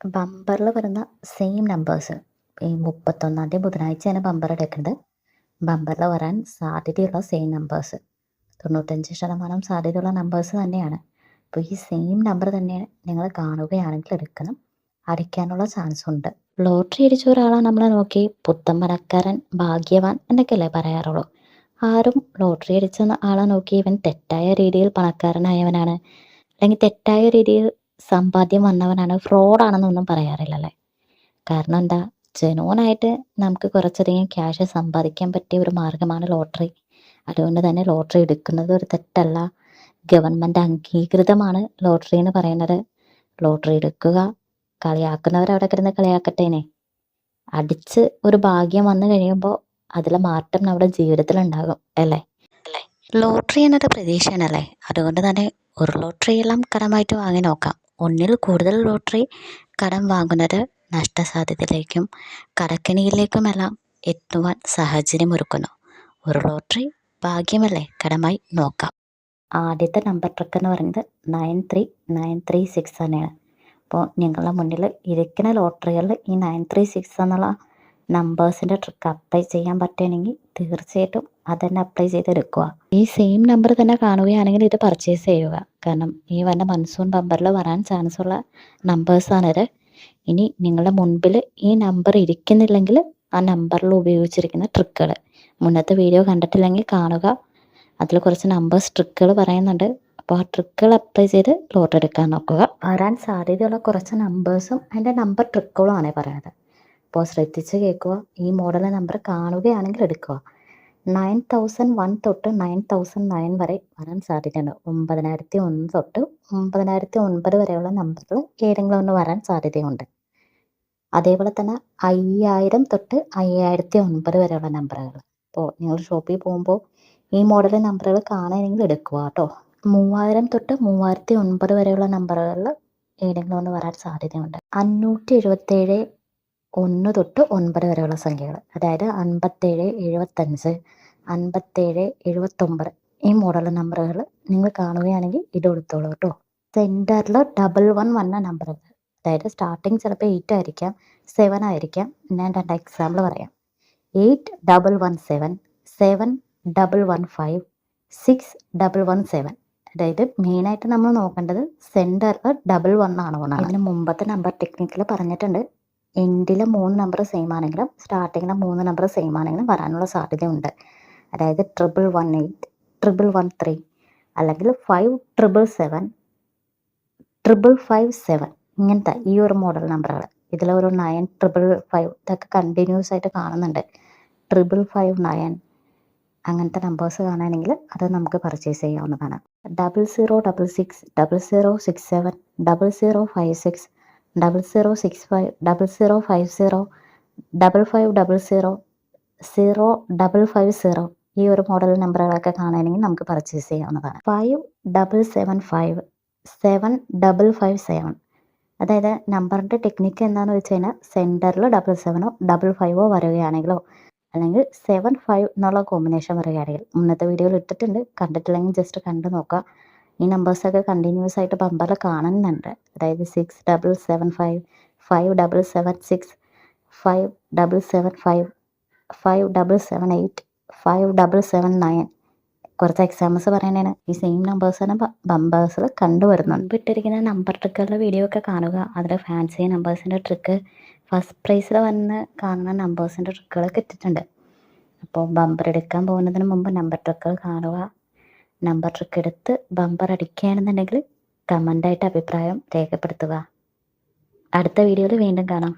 ബമ്പറിൽ വരുന്ന same numbers ഈ മുപ്പത്തൊന്നാം തീയതി ബുധനാഴ്ചയാണ് ബമ്പർ എടുക്കുന്നത് ബമ്പറിൽ വരാൻ സാധ്യതയുള്ള സെയിം നമ്പേഴ്സ് തൊണ്ണൂറ്റഞ്ച് ശതമാനം സാധ്യതയുള്ള നമ്പേഴ്സ് തന്നെയാണ്. അപ്പോൾ ഈ സെയിം നമ്പർ തന്നെ നിങ്ങൾ കാണുകയാണെങ്കിൽ എടുക്കണം. അടിക്കാനുള്ള ചാൻസ് ഉണ്ട്. ലോട്ടറി അടിച്ച ഒരാളെ നമ്മൾ നോക്കി. പുത്തൻ മരക്കാരൻ ഭാഗ്യവാൻ എന്നൊക്കെയല്ലേ പറയാറുള്ളൂ. ആരും ലോട്ടറി അടിച്ച ആളെ നോക്കി ഇവൻ തെറ്റായ രീതിയിൽ പണക്കാരനായവനാണ്. അല്ലെങ്കിൽ തെറ്റായ രീതിയിൽ സമ്പാദ്യം വന്നവനാണ്. ഫ്രോഡാണെന്നൊന്നും പറയാറില്ലല്ലേ? കാരണം എന്താ? ജനോനായിട്ട് നമുക്ക് കുറച്ചധികം ക്യാഷ് സമ്പാദിക്കാൻ പറ്റിയ ഒരു മാർഗമാണ് ലോട്ടറി. അതുകൊണ്ട് തന്നെ ലോട്ടറി എടുക്കുന്നത് ഒരു തെറ്റല്ല. ഗവൺമെന്റ് അംഗീകൃതമാണ് ലോട്ടറി എന്ന് പറയുന്നത്. ലോട്ടറി എടുക്കുക കളിയാക്കുന്നവർ അവിടെ കിടന്ന് കളിയാക്കട്ടേനെ അടിച്ച് ഒരു ഭാഗ്യം വന്നു കഴിയുമ്പോൾ അതിലെ മാറ്റം നമ്മുടെ ജീവിതത്തിൽ ഉണ്ടാകും അല്ലേ? ലോട്ടറി എന്നത് പ്രതീക്ഷയാണല്ലേ? അതുകൊണ്ട് തന്നെ ഒരു ലോട്ടറി എല്ലാം കടമായിട്ട് വാങ്ങി നോക്കാം. ഒന്നിൽ കൂടുതൽ ലോട്ടറി കടം വാങ്ങുന്നത് നഷ്ടസാധ്യതയിലേക്കും കടക്കെണിയിലേക്കുമെല്ലാം എത്തുവാൻ സാഹചര്യമൊരുക്കുന്നു. ഒരു ലോട്ടറി ഭാഗ്യമല്ലേ? കടമായി നോക്കാം. ആദ്യത്തെ നമ്പർ ട്രക്ക് എന്ന് പറയുന്നത് nine three nine three six തന്നെയാണ്. അപ്പോൾ നിങ്ങളുടെ മുന്നിൽ ഇരിക്കുന്ന ലോട്ടറികളിൽ ഈ നയൻ ത്രീ സിക്സ് എന്നുള്ള നമ്പേഴ്സിന്റെ ട്രിക്ക് അപ്ലൈ ചെയ്യാൻ പറ്റുകയാണെങ്കിൽ തീർച്ചയായിട്ടും അത് തന്നെ അപ്ലൈ ചെയ്തെടുക്കുക. ഈ സെയിം നമ്പർ തന്നെ കാണുകയാണെങ്കിൽ ഇത് പർച്ചേസ് ചെയ്യുക. കാരണം ഈ വന്ന മൺസൂൺ ബമ്പറിൽ വരാൻ ചാൻസ് ഉള്ള നമ്പേഴ്സാണിത് ഇനി നിങ്ങളുടെ മുൻപിൽ ഈ നമ്പർ ഇരിക്കുന്നില്ലെങ്കിൽ ആ നമ്പറിൽ ഉപയോഗിച്ചിരിക്കുന്ന ട്രിക്കുകൾ മുന്നത്തെ വീഡിയോ കണ്ടിട്ടില്ലെങ്കിൽ കാണുക. അതിൽ കുറച്ച് നമ്പേഴ്സ് ട്രിക്കുകൾ പറയുന്നുണ്ട്. അപ്പോൾ ആ ട്രിക്കുകൾ അപ്ലൈ ചെയ്ത് ലോട്ട് എടുക്കാൻ നോക്കുക. വരാൻ സാധ്യതയുള്ള കുറച്ച് നമ്പേഴ്സും അതിന്റെ നമ്പർ ട്രിക്കുകളുമാണ് പറയുന്നത്. അപ്പോൾ ശ്രദ്ധിച്ച് കേൾക്കുക. ഈ മോഡൽ നമ്പർ കാണുകയാണെങ്കിൽ എടുക്കുക. നയൻ തൗസൻഡ് വൺ തൊട്ട് നയൻ തൗസൻഡ് നയൻ വരെ വരാൻ സാധ്യതയുണ്ട്. ഒമ്പതിനായിരത്തി ഒന്ന് തൊട്ട് ഒമ്പതിനായിരത്തി ഒൻപത് വരെയുള്ള നമ്പറുകൾ ഏതെങ്കിലും ഒന്ന് വരാൻ സാധ്യതയുണ്ട്. അതേപോലെ തന്നെ അയ്യായിരം തൊട്ട് അയ്യായിരത്തി ഒൻപത് വരെയുള്ള നമ്പറുകൾ. അപ്പോൾ നിങ്ങൾ ഷോപ്പിൽ പോകുമ്പോൾ ഈ മോഡൽ നമ്പറുകൾ കാണുകയാണെങ്കിൽ എടുക്കുക കേട്ടോ. മൂവായിരം തൊട്ട് മൂവായിരത്തി ഒൻപത് വരെയുള്ള നമ്പറുകളിൽ ഏതെങ്കിലും ഒന്ന് വരാൻ സാധ്യതയുണ്ട്. അഞ്ഞൂറ്റി എഴുപത്തേഴ് ഒന്ന് തൊട്ട് ഒൻപത് വരെയുള്ള സംഖ്യകൾ അതായത് അൻപത്തേഴ് എഴുപത്തഞ്ച് അൻപത്തേഴ് എഴുപത്തൊമ്പത് ഈ മോഡൽ നമ്പറുകൾ നിങ്ങൾ കാണുകയാണെങ്കിൽ ഇത് എടുത്തോളൂ കേട്ടോ. സെന്ററിൽ ഡബിൾ വൺ വന്ന നമ്പറുകൾ അതായത് സ്റ്റാർട്ടിങ് ചിലപ്പോൾ എയ്റ്റ് ആയിരിക്കാം സെവൻ ആയിരിക്കാം. ഞാൻ രണ്ട് എക്സാമ്പിൾ പറയാം. Eight double one seven seven double one five six double one seven അതായത് മെയിനായിട്ട് നമ്മൾ നോക്കേണ്ടത് സെന്ററിൽ ഡബിൾ വൺ ആണ് എന്നാണ്. ഇതിന് മുമ്പത്തെ നമ്പർ ടെക്നിക്കിൽ പറഞ്ഞിട്ടുണ്ട്. എൻഡിലെ മൂന്ന് നമ്പർ സെയിം ആണെങ്കിലും സ്റ്റാർട്ടിങ്ങിലെ മൂന്ന് നമ്പർ സെയിം ആണെങ്കിലും വരാനുള്ള സാധ്യതയുണ്ട്. അതായത് triple one eight triple one three അല്ലെങ്കിൽ five triple seven triple five seven ഇങ്ങനത്തെ ഈ ഒരു മോഡൽ നമ്പറുകൾ ഇതിലൊരു നയൻ ട്രിപ്പിൾ ഫൈവ് ഇതൊക്കെ കണ്ടിന്യൂസ് ആയിട്ട് കാണുന്നുണ്ട്. ട്രിപ്പിൾ ഫൈവ് നയൻ അങ്ങനത്തെ നമ്പേഴ്സ് കാണുകയാണെങ്കിൽ അത് നമുക്ക് പർച്ചേസ് ചെയ്യാവുന്നതാണ്. Double zero double six double zero six seven double zero five six double zero six five double zero five zero double five double zero zero double five zero ഈ ഒരു model നമ്പറുകളൊക്കെ കാണുകയാണെങ്കിൽ നമുക്ക് purchase ചെയ്യാവുന്നതാണ്. Five double seven five seven double five seven അതായത് നമ്പറിന്റെ technique എന്താണെന്ന് വെച്ച് കഴിഞ്ഞാൽ സെന്ററിൽ ഡബിൾ സെവനോ ഡബിൾ ഫൈവോ വരികയാണെങ്കിലോ അല്ലെങ്കിൽ സെവൻ ഫൈവ് എന്നുള്ള കോമ്പിനേഷൻ വരികയാണെങ്കിൽ. മുന്നത്തെ വീഡിയോയിൽ ഇട്ടിട്ടുണ്ട്. കണ്ടിട്ടില്ലെങ്കിൽ ജസ്റ്റ് കണ്ടു നോക്കുക. ഈ നമ്പേഴ്സൊക്കെ കണ്ടിന്യൂസ് ആയിട്ട് ബമ്പറിൽ കാണുന്നുണ്ട്. അതായത് six double seven five five double seven six five double seven five five double seven eight five double seven nine കുറച്ച് എക്സാമ്പിൾസ് പറയാനാണ് ഈ സെയിം നമ്പേഴ്സ് നമ്പേഴ്സാണ് ബമ്പേഴ്സിൽ കണ്ടുവരുന്നുണ്ട്. ഇട്ടിരിക്കുന്ന നമ്പർ ട്രിക്കുകളുടെ വീഡിയോ ഒക്കെ കാണുക. അതിൽ ഫാൻസി നമ്പേഴ്സിന്റെ ട്രിക്ക് ഫസ്റ്റ് പ്രൈസിൽ വന്ന് കാണുന്ന നമ്പേഴ്സിന്റെ ട്രിക്കുകളൊക്കെ ഇട്ടിട്ടുണ്ട് അപ്പോൾ ബമ്പർ എടുക്കാൻ പോകുന്നതിന് മുമ്പ് നമ്പർ ട്രിക്കുകൾ കാണുക. നമ്പർ ട്രിക്ക് എടുത്ത് ബമ്പർ അടിക്കുകയാണെന്നുണ്ടെങ്കിൽ കമന്റായിട്ട് അഭിപ്രായം രേഖപ്പെടുത്തുക. അടുത്ത വീഡിയോയിൽ വീണ്ടും കാണാം.